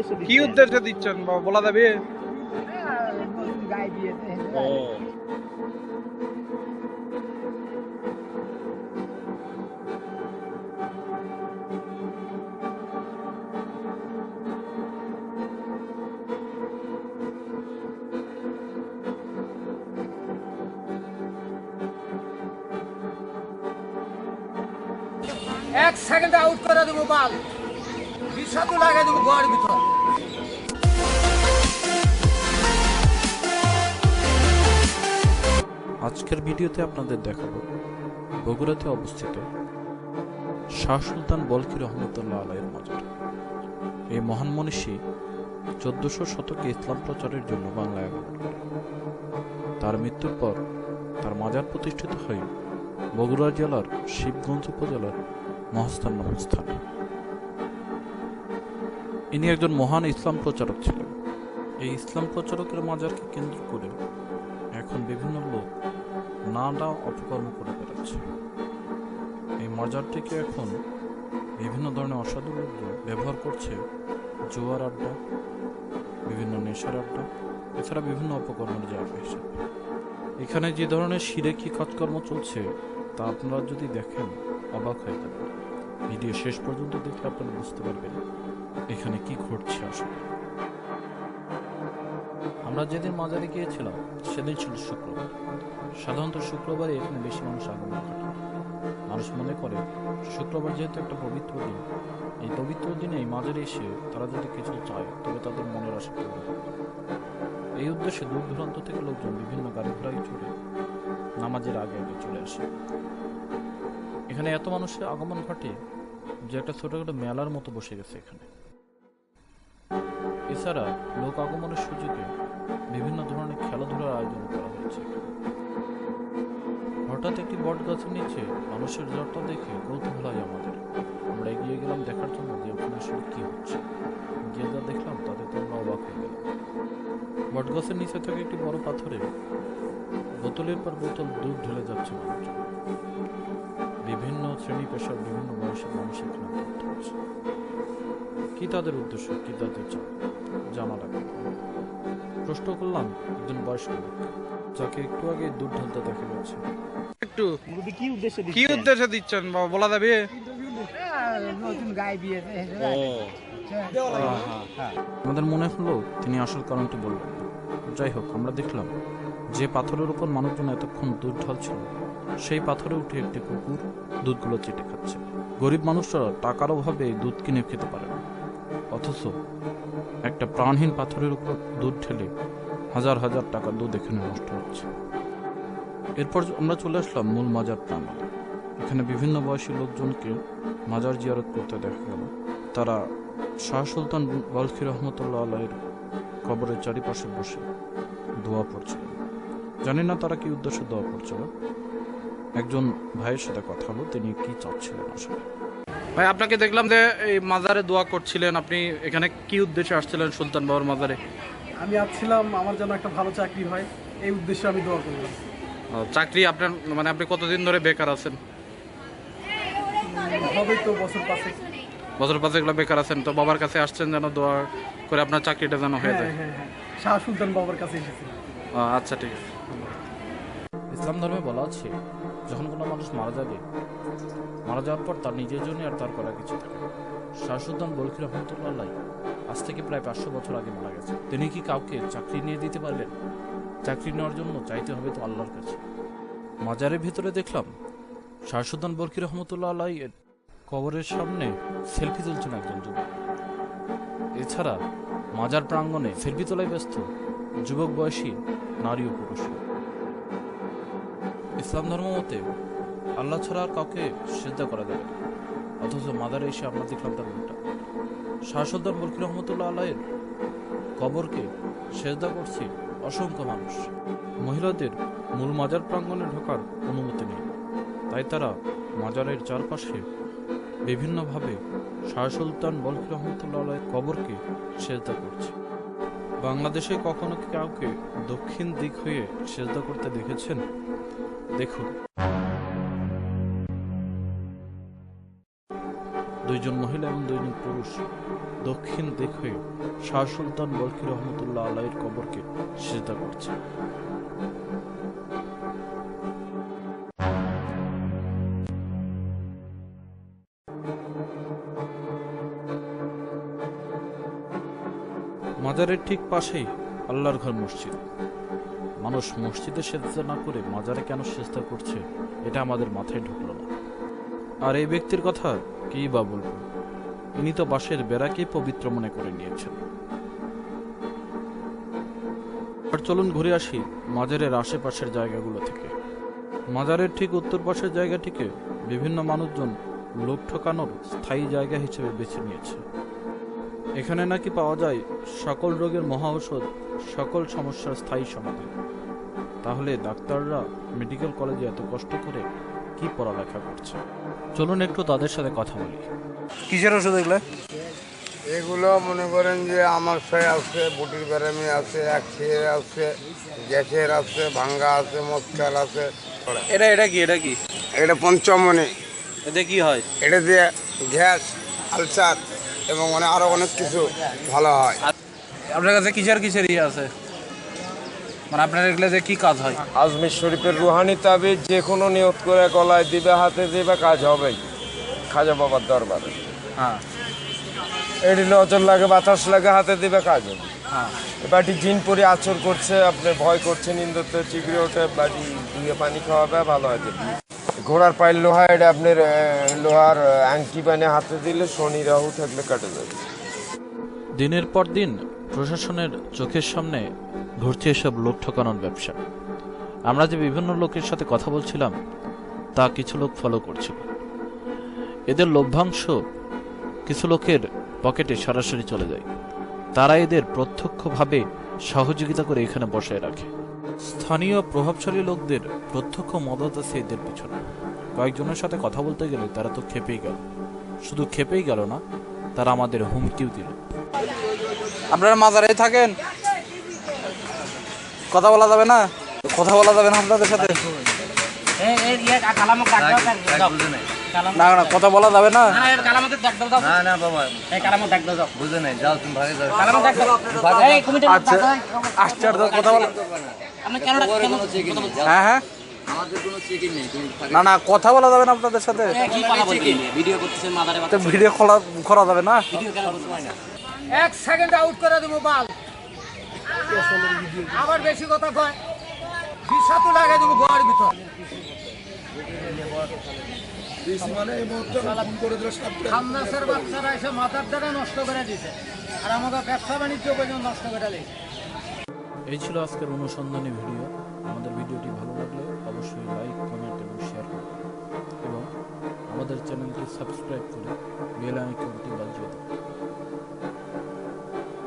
উদ্দেশ্যে কি উদ্দেশ্যে দিচ্ছেন? বাবা বলা যাবে? গায়ে দিয়েছে এক সেকেন্ডে আউট করে দেবো বাল। বিষাদু লাগাই দেবো ঘর ভিতর। আজকের ভিডিওতে আপনাদের দেখাবো বগুড়াতে অবস্থিত শাহ সুলতান বলকি রহমতুল্লাহ আলাইয়ের মাজার। এই মহান মনীষী চোদ্দশো শতকে ইসলাম প্রচারের জন্য বাংলায় আগমন তার মৃত্যুর পর তার মাজার প্রতিষ্ঠিত হয় বগুড়া জেলার শিবগঞ্জ উপজেলার মহাস্থান নামক ইনি একজন মহান ইসলাম প্রচারক ছিলেন। এই ইসলাম প্রচারকের মাজারকে কেন্দ্র করে এখন বিভিন্ন লোক নানা অপকর্ম করে বেড়াচ্ছে। এই মাজারটিকে এখন বিভিন্ন ধরনের অসাধু লোকজন ব্যবহার করছে। জোয়ার আড্ডা, বিভিন্ন নেশার আড্ডা, এছাড়া বিভিন্ন অপকর্মের জায়গা হিসেবে এখানে যে ধরনের সিরেকি কাজকর্ম চলছে, তা আপনারা যদি দেখেন, অবাক হয়ে যাবেন। ভিডিও শেষ পর্যন্ত দেখলে আপনারা বুঝতে পারবেন, এখানে কি ঘটছে আসলে। আমরা যেদিন মাজারে গিয়েছিলাম সেদিন ছিল শুক্রবার। সাধারণত শুক্রবারে এখানে বেশি মানুষ আগমন ঘটে মানুষ মনে করে, শুক্রবার যেহেতু একটা পবিত্র দিন, এই পবিত্র দিনে এই মাজারে এসে তারা যদি কিছু চায়, তবে তাদের মনের আশা হবে। এই উদ্দেশ্যে দূর দূরান্ত থেকে লোকজন বিভিন্ন গাড়ি ঘোড়ায় চড়ে নামাজের আগে আগে চলে আসে। এখানে এত মানুষের আগমন ঘটে যে একটা ছোটখাটো মেলার মতো বসে গেছে এখানে। এছাড়া লোক আগমনের সুযোগে বিভিন্ন ধরনের খেলাধুলার আয়োজন করা হয়েছে হঠাৎ একটি বট গাছের নিচে মানুষের জটটা দেখে কৌতূহল হয় আমাদের। আমরা এগিয়ে গেলাম দেখার জন্য যে ওখানে আসলে কি হচ্ছে। গিয়ে যা দেখলাম, তাতে তো আমরা অবাক হয়ে গেলাম। বট গাছের নিচে থেকে একটি বড় পাথরে বোতলের পর বোতল দুধ ঢেলে যাচ্ছে মানুষজন বিভিন্ন শ্রেণি পেশার বিভিন্ন বয়সের মানুষ এখানে কি তাদের উদ্দেশ্য, কি তাদের চাপ জানা লাগবে। প্রশ্ন করলাম একজন বয়স্ক যাকে একটু আগে দুধ ঢালতে দেখা গেছে একটু কি উদ্দেশ্যে কি উদ্দেশ্যে দিচ্ছেন? বাবা বলা যাবে? নতুন গায়ে হ্যাঁ আমাদের মনে হলো তিনি আসল কারণটি বললেন। যাই হোক আমরা দেখলাম যে পাথরের উপর মানুষজন এতক্ষণ দুধ ঢালছিল সেই পাথরে উঠে একটি কুকুর দুধগুলো চেটে খাচ্ছে। গরিব মানুষরা টাকার অভাবে দুধ কিনে খেতে পারে না। অথচ একটা প্রাণহীন পাথরের উপর দুধ ঠেলে হাজার হাজার টাকা দুধ এখানে নষ্ট হচ্ছে। এরপর আমরা চলে আসলাম মূল মাজার প্রাঙ্গণে এখানে বিভিন্ন বয়সী লোকজনকে মাজার জিয়ারত করতে দেখা গেল। তারা শাহ সুলতান বলখি রহমতুল্লাহ আলাইয়ের কবরের চারিপাশে বসে দোয়া পড়ছিল। জানি না তারা কি উদ্দেশ্যে দোয়া পড়ছিল। একজন ভাইয়ের সাথে কথা হলো তিনি কি চাচ্ছিলেন আসলে? ভাই আপনাকে দেখলাম যে এই মাজারে দোয়া করছিলেন। আপনি এখানে কি উদ্দেশ্যে আসছিলেন সুলতান বাবার মাজারে? আমি আসছিলাম আমার জন্য একটা ভালো চাকরি হয় এই উদ্দেশ্যে আমি দোয়া করলাম। চাকরি আপনার মানে আপনি কতদিন ধরে বেকার আছেন? হবে তো বছর পাশে বছর পাঁচ এগুলো বেকার আছেন তো বাবার কাছে আসছেন যেন দোয়া করে আপনার চাকরিটা যেন হয়ে হ্যাঁ যায়। হ্যাঁ হ্যাঁ শাহ সুলতান বাবার কাছে এসেছি। আচ্ছা ঠিক আছে। ইসলাম ধর্মে বলা আছে যখন কোনো মানুষ মারা যাবে, মারা যাওয়ার পর তার নিজের জন্য আর তার করা কিছু থাকে না। শাহ সুলতান বলখি রহমতুল্লাহ, আজ থেকে প্রায় পাঁচশো বছর আগে মারা গেছে। তিনি কি কাউকে চাকরি নিয়ে দিতে পারবেন? চাকরি নেওয়ার জন্য চাইতে হবে তো আল্লাহর কাছে। মাজারের ভিতরে দেখলাম শাহ সুলতান বলখি রহমতুল্লাহ আলাই এর কবরের সামনে সেলফি তুলছেন একজন যুবক। এছাড়া মাজার প্রাঙ্গণে সেলফি তোলায় ব্যস্ত যুবক বয়সী নারী ও পুরুষ ইসলাম ধর্ম মতে আল্লাহ ছাড়া আর কাউকে সেদ্ধা করা যাবে অথচ মাদারে এসে আমরা দেখলাম তার উল্টা শাহ সুলতান বলকি রহমতুল্লাহ আলাইয়ের কবরকে সেজদা করছে অসংখ্য মানুষ। মহিলাদের মূল মাজার প্রাঙ্গণে ঢোকার অনুমতি নেই। তাই তারা মাজারের চারপাশে বিভিন্নভাবে শাহ সুলতান বলকি রহমতুল্লাহ কবরকে সেজদা করছে। বাংলাদেশে কখনো কাউকে দক্ষিণ দিক হয়ে সেজদা করতে দেখেছেন? দেখুন। দুইজন মহিলা এবং দুইজন পুরুষ দক্ষিণ দিক হয়ে শাহ সুলতান বলকি রহমতুল্লাহ আলাইয়ের কবরকে সেজদা করছে মাজারের ঠিক পাশেই আল্লাহর ঘর মসজিদ। মানুষ মসজিদে সেজদা না করে মাজারে কেন সেজদা করছে, এটা আমাদের মাথায় ঢুকলো না। আর এই ব্যক্তির কথা কি বা বলব? ইনি তো বাঁশের বেড়াকেই পবিত্র মনে করে নিয়েছেন। আর চলুন ঘুরে আসি মাজারের আশেপাশের জায়গাগুলো থেকে। মাজারের ঠিক উত্তর পাশের জায়গাটিকে বিভিন্ন মানুষজন লোক ঠকানোর স্থায়ী জায়গা হিসেবে বেছে নিয়েছে। এখানে নাকি পাওয়া যায় সকল রোগের মহা ঔষধ সকল সমস্যার স্থায়ী সমাধান তাহলে ডাক্তাররা মেডিকেল কলেজে এত কষ্ট করে কি পড়ালেখা করছে? চলুন একটু তাদের সাথে কথা বলি। কিসের ওষুধ এগুলো? এগুলো মনে করেন যে আমার সাই আছে বুটির বেরামি আছে এক খেয়ে আছে গ্যাসের আছে ভাঙ্গা আছে মস্কাল আছে। এটা এটা কি এটা কি? এটা পঞ্চমণি। এতে কি হয়? এটা দিয়ে গ্যাস আলসার। এবং মানে আরও অনেক কিছু ভালো হয়। আপনার কাছে কিসের কিসের ইয়ে আছে? মানে আপনার এগুলো যে কি কাজ হয়? আজমির শরীফের রুহানি তাবিজ যে কোনো নিয়ত করে গলায় দিবে হাতে দিবে কাজ হবেই। খাজা বাবার দরবারে। হ্যাঁ। এটি নজর লাগে বাতাস লাগে হাতে দিবে কাজ হবে। হ্যাঁ। বাটি জিন পরে আচর করছে আপনি ভয় করছেন ইন্দুতে চিগড়ে ওঠে বাটি ধুয়ে পানি খাওয়াবে ভালো হয়ে যাবে ঘোড়ার পায়ের লোহা, এটা আপনার লোহার আংটি বানিয়ে হাতে দিলে শনি, রাহু থাকলে কাটে যাবে দিনের পর দিন প্রশাসনের চোখের সামনে ঘুরছে এসব লোক ঠকানোর ব্যবসা। আমরা যে বিভিন্ন লোকের সাথে কথা বলছিলাম, তা কিছু লোক ফলো করছিল। এদের লভ্যাংশ কিছু লোকের পকেটে সরাসরি চলে যায়। তারা এদের প্রত্যক্ষভাবে সহযোগিতা করে এখানে বসায় রাখে। স্থানীয় প্রভাবশালী লোকদের প্রত্যক্ষ মদত আছে এদের পিছনে। কয়েকজনের সাথে কথা বলতে গেলে তারা তো খেপেই গেল। শুধু খেপেই গেল না তারা আমাদের হুমকিও দিল। আপনারা মাজারে থাকেন? কথা বলা যাবে না? কথা বলা যাবে না আপনাদের সাথে? না না কথা বলা যাবে না। আচ্ছা আশ্চর্য কথা বলা হ্যাঁ হ্যাঁ। না না কথা বলা যাবে না আপনাদের সাথে। তো ভিডিও খোলা করা যাবে না? এক সেকেন্ড আউট করে দেবো বাল। আবার বেশি কথা কয়। বিষাতু লাগাই দেবো ঘর ভিতর। খান্নাসের বাচ্চারা এসে মাথার দ্বারা নষ্ট করে আর আমাকে ব্যবসা বাণিজ্য পর্যন্ত নষ্ট করে দিয়েছে। এই ছিল আজকের অনুসন্ধানী ভিডিও। আমাদের ভিডিওটি ভালো লাগলে অবশ্যই লাইক কমেন্ট এবং শেয়ার করুন। এবং আমাদের চ্যানেলটি সাবস্ক্রাইব করে বেল আইকনটি বাজিয়ে দিন।